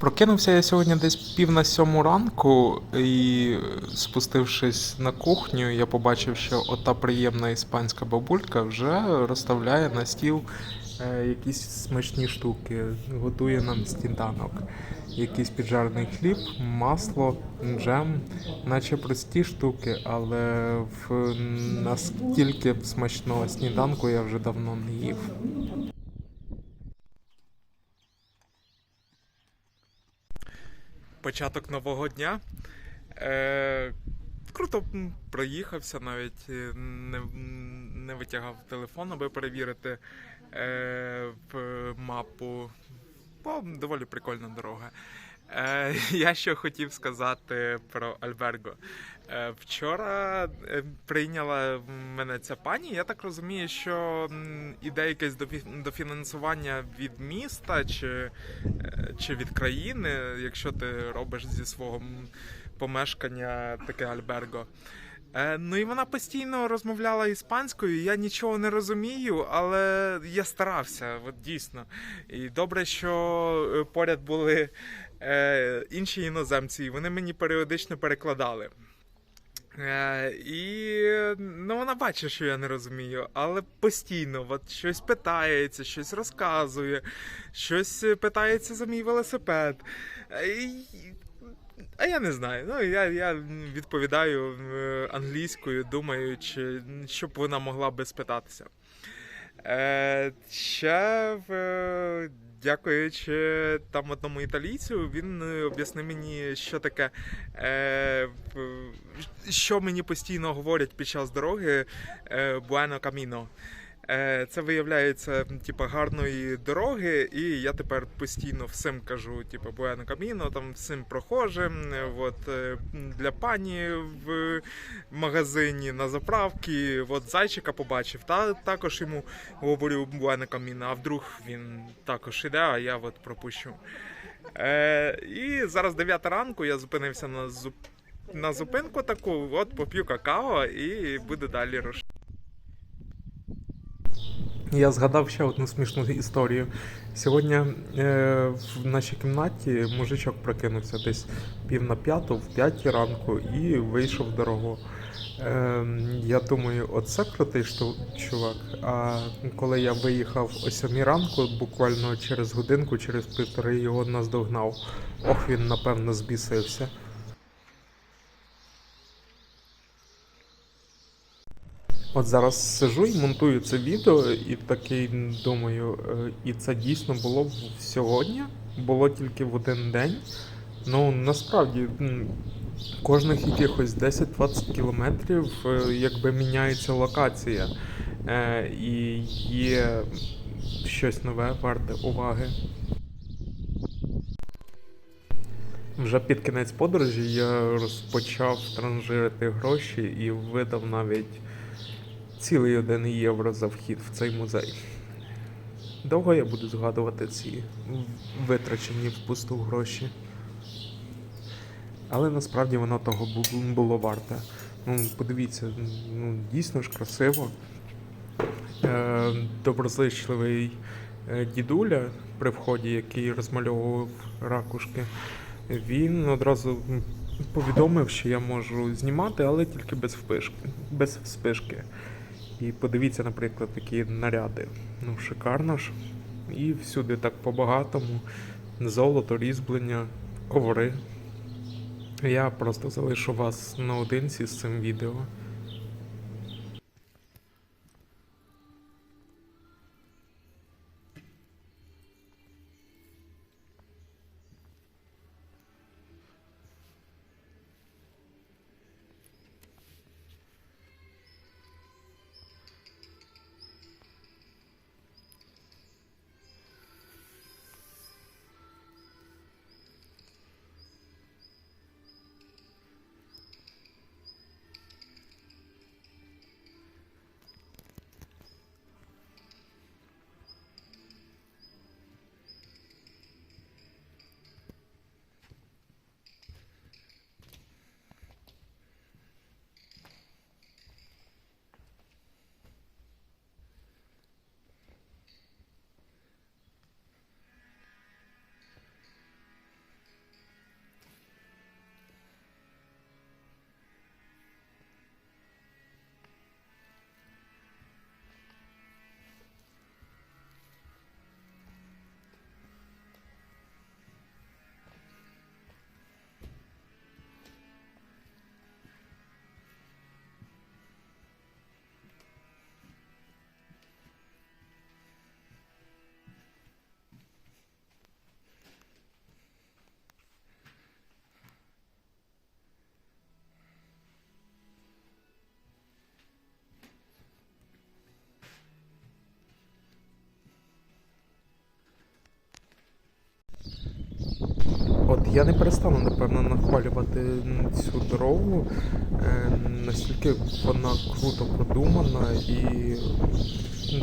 Прокинувся я сьогодні десь пів на сьому ранку і спустившись на кухню, я побачив, що ота приємна іспанська бабулька вже розставляє на стіл е, якісь смачні штуки, готує нам сніданок. Якийсь піджарений хліб, масло, джем, наче прості штуки, але в настільки смачного сніданку я вже давно не їв. Початок нового дня. Е, круто проїхався, навіть е, не, не витягав телефон, аби перевірити е, мапу. Бо доволі прикольна дорога. Е, я що хотів сказати про Альберго. Е, вчора е, прийняла мене ця пані. Я так розумію, що іде якесь дофінансування від міста чи, е, чи від країни, якщо ти робиш зі свого помешкання таке Альберго. Ну і вона постійно розмовляла іспанською. Я нічого не розумію, але я старався, от дійсно. І добре, що поряд були інші іноземці, і вони мені періодично перекладали. Е, і ну, вона бачить, що я не розумію, але постійно от, щось питається, щось розказує, щось питається за мій велосипед. Е, і- а я не знаю. Ну, я, я відповідаю англійською, думаючи, щоб вона могла би спитатися. Е, ще е, дякуючи там одному італійцю, він е, об'яснив мені, що таке, е, що мені постійно говорять під час дороги е, Каміно. Camino. Е, Це виявляється типу, гарної дороги, і я тепер постійно всім кажу, типу, Буено Каміно, там всім прохожим, е, от, е, для пані в магазині на заправці, от зайчика побачив, та також йому говорю Буено Каміно, а вдруг він також іде, а я от пропущу. Е, і зараз 9 ранку я зупинився на зуп... на зупинку таку, от поп'ю какао і буду далі рушати. Я згадав ще одну смішну історію. Сьогодні е, в нашій кімнаті мужичок прокинувся десь пів на п'яту, в п'ятій ранку і вийшов в дорогу. Е, я думаю, оце крутий чувак. А коли я виїхав о сьомій ранку, буквально через годинку, через півтори його наздогнав. Ох, він напевно збісився. От зараз сижу і монтую це відео, і такий думаю, е, і це дійсно було в- сьогодні, було тільки в один день. Ну насправді кожних якихось 10-20 кілометрів е, якби міняється локація. Е, І є щось нове, варте уваги. Вже під кінець подорожі я розпочав транжирити гроші і видав навіть цілий один євро за вхід в цей музей. Довго я буду згадувати ці витрачені впусту гроші. Але насправді воно того було варте. Ну, подивіться, ну, дійсно ж красиво. Е, доброзичливий е, дідуля при вході, який розмальовував ракушки, він одразу повідомив, що я можу знімати, але тільки без вспишки. Без вспишки. І подивіться, наприклад, такі наряди. Ну, шикарно ж. І всюди так по-багатому. Золото, різьблення, коври. Я просто залишу вас наодинці з цим відео. Я не перестану, напевно, нахвалювати цю дорогу. Е, Настільки вона круто продумана і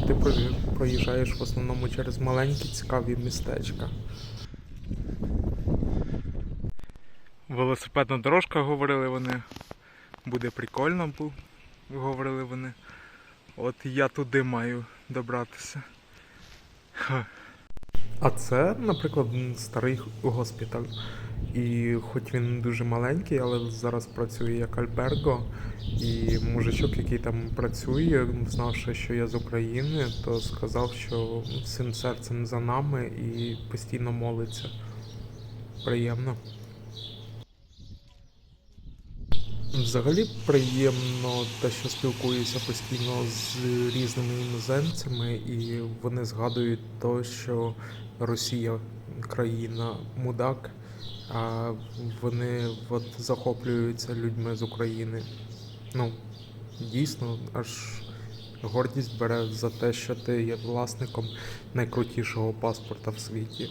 ти проїжджаєш в основному через маленькі цікаві містечка. Велосипедна дорожка, говорили вони. Буде прикольно, говорили вони. От я туди маю добратися. А це, наприклад, старий госпіталь. І хоч він дуже маленький, але зараз працює як альберго. І мужичок, який там працює, знавши, що я з України, то сказав, що всім серцем за нами і постійно молиться. Приємно. Взагалі приємно те, що спілкуюся постійно з різними іноземцями, і вони згадують то, що Росія країна мудак, а вони от захоплюються людьми з України. Ну, дійсно, аж гордість бере за те, що ти є власником найкрутішого паспорта в світі.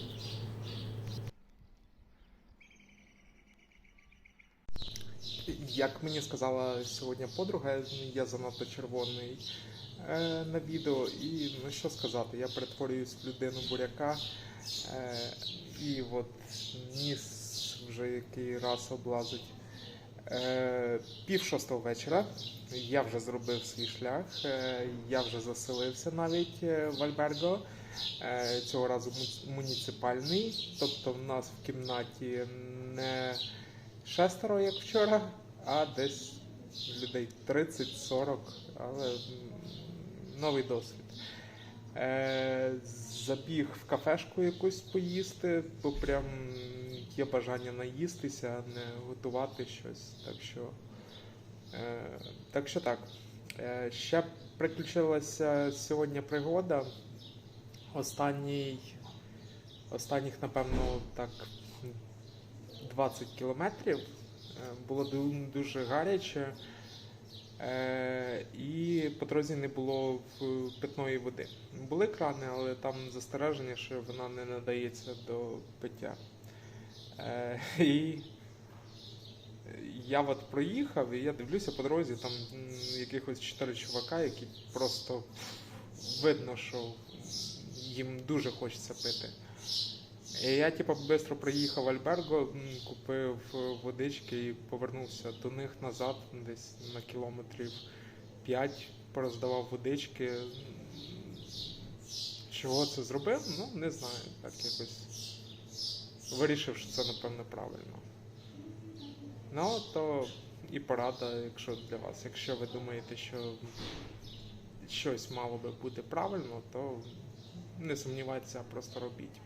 Як мені сказала сьогодні подруга, я занадто червоний на відео, і ну що сказати, я перетворююсь в людину буряка, е, і от ніс вже який раз облазить. Е, пів шостого вечора я вже зробив свій шлях, е, я вже заселився навіть е, в Альберго. Е, цього разу муніципальний, тобто в нас в кімнаті не шестеро, як вчора, а десь людей 30-40, але новий досвід. Е, забіг в кафешку якусь поїсти, бо прям є бажання наїстися, а не готувати щось. Так що, е, так, що так. Е, ще приключилася сьогодні пригода. Останній, останніх, напевно, так 20 кілометрів. Е, Було дуже гаряче, і по дорозі не було питної води. Були крани, але там застереження, що вона не надається до пиття. Е, І я от проїхав, і я дивлюся по дорозі, там якихось чотири чувака, які просто видно, що їм дуже хочеться пити. Я, типу, швидко приїхав в Альберго, купив е, водички і повернувся до них назад, десь на кілометрів 5, пороздавав водички. Чого це зробив? Ну, не знаю. Так якось вирішив, що це напевно правильно. Ну, то і порада, якщо для вас. Якщо ви думаєте, що щось мало би бути правильно, то не сумнівайтеся, а просто робіть.